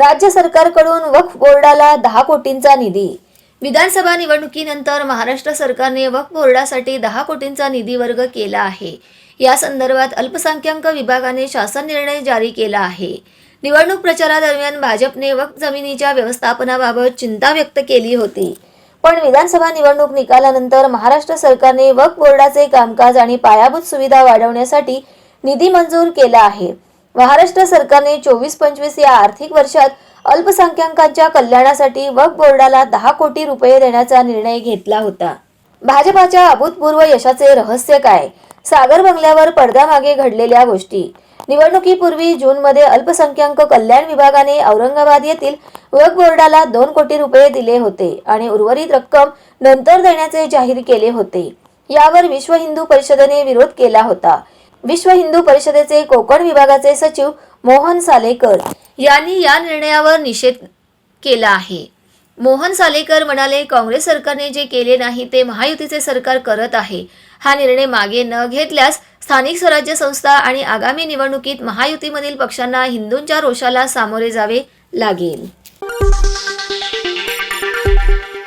राज्य सरकारकडून वक्फ बोर्डाला दहा कोटींचा निधी. विधानसभा निवडणुकीनंतर महाराष्ट्र सरकारने वक्फ बोर्डासाठी दहा कोटींचा निधी वर्ग केला आहे. या संदर्भात अल्पसंख्याक विभागाने शासन निर्णय जारी केला आहे. निवडणूक प्रचारादरम्यान भाजपने वक्फ जमिनीच्या व्यवस्थापनाबाबत चिंता व्यक्त केली होती. पण विधानसभा निवडणूक निकालानंतर महाराष्ट्र सरकारने वक्फ बोर्डाचे कामकाज आणि पायाभूत सुविधा वाढवण्यासाठी निधी मंजूर केला आहे. महाराष्ट्र सरकारने चोवीस पंचवीस या आर्थिक वर्षात अल्पसंख्याकांच्या कल्याणासाठी वक्फ बोर्डाला दहा कोटी रुपये देण्याचा निर्णय घेतला होता. भाजपाच्या अभूतपूर्व यशाचे रहस्य काय? सागर बंगल्यावर पडद्यामागे घडलेल्या गोष्टी. निवडणुकीपूर्वी जूनमध्ये अल्पसंख्याक कल्याण विभागाने औरंगाबाद येथील वक्फ बोर्डाला दोन कोटी रुपये दिले होते आणि उर्वरित रक्कम नंतर देण्याचे जाहीर केले होते. यावर विश्व हिंदू परिषदेने विरोध केला होता. विश्व हिंदू परिषदेचे कोकण विभागाचे सचिव मोहन सालेकर यांनी या निर्णयावर निषेध केला आहे. मोहन सालेकर म्हणाले काँग्रेस सरकारने जे केले नाही ते महायुतीचे सरकार करत आहे. हा निर्णय मागे न घेतल्यास स्थानिक स्वराज्य संस्था आणि आगामी निवडणुकीत महायुतीमधील पक्षांना हिंदूंच्या रोषाला सामोरे जावे लागेल.